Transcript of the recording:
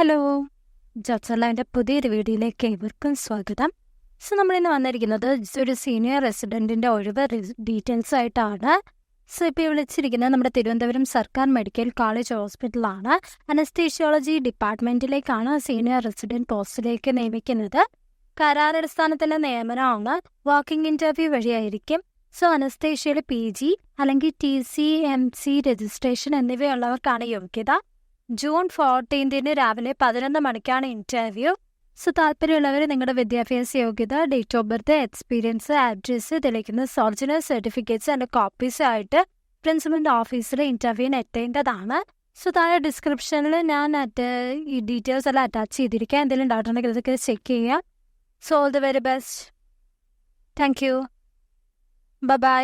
Hello. ജോബ്സർലാവിന്റെ പുതിയൊരു വീഡിയോയിലേക്ക് ഏവർക്കും സ്വാഗതം. സോ നമ്മളിന്ന് വന്നിരിക്കുന്നത് ഒരു സീനിയർ റെസിഡന്റിന്റെ ഒഴിവ് ഡീറ്റെയിൽസ് ആയിട്ടാണ്. സോ ഇപ്പോൾ വിളിച്ചിരിക്കുന്നത് നമ്മുടെ തിരുവനന്തപുരം സർക്കാർ മെഡിക്കൽ കോളേജ് ഹോസ്പിറ്റലാണ് അനസ്തീഷ്യോളജി ഡിപ്പാർട്ട്മെന്റിലേക്കാണ് സീനിയർ റെസിഡന്റ് പോസ്റ്റിലേക്ക് നിയമിക്കുന്നത്. കരാറടിസ്ഥാനത്തിലെ നിയമനമാണ്. വാക്കിംഗ് ഇന്റർവ്യൂ വഴിയായിരിക്കും. സോ അനസ്തേഷ്യയുടെ പി ജി അല്ലെങ്കിൽ T C M C registration എന്നിവയുള്ളവർക്കാണ് യോഗ്യത. ജൂൺ ഫോർട്ടീൻതിന് രാവിലെ പതിനൊന്ന് മണിക്കാണ് ഇന്റർവ്യൂ സോ താല്പര്യമുള്ളവർ നിങ്ങളുടെ വിദ്യാഭ്യാസ യോഗ്യത date of birth experience address തെളിയിക്കുന്ന ഒറിജിനൽ സർട്ടിഫിക്കറ്റ്സ് ആൻഡ് കോപ്പീസ് ആയിട്ട് പ്രിൻസിപ്പലിന്റെ ഓഫീസിൽ ഇന്റർവ്യൂവിന് എത്തേണ്ടതാണ്. സോ താഴെ ഡിസ്ക്രിപ്ഷനിൽ ഞാൻ അറ്റ് ഈ ഡീറ്റെയിൽസ് എല്ലാം അറ്റാച്ച് ചെയ്തിരിക്കുക എന്തെങ്കിലും ഡൗട്ട് ഉണ്ടെങ്കിൽ ഇതൊക്കെ ചെക്ക് ചെയ്യുക so all the very best thank you bye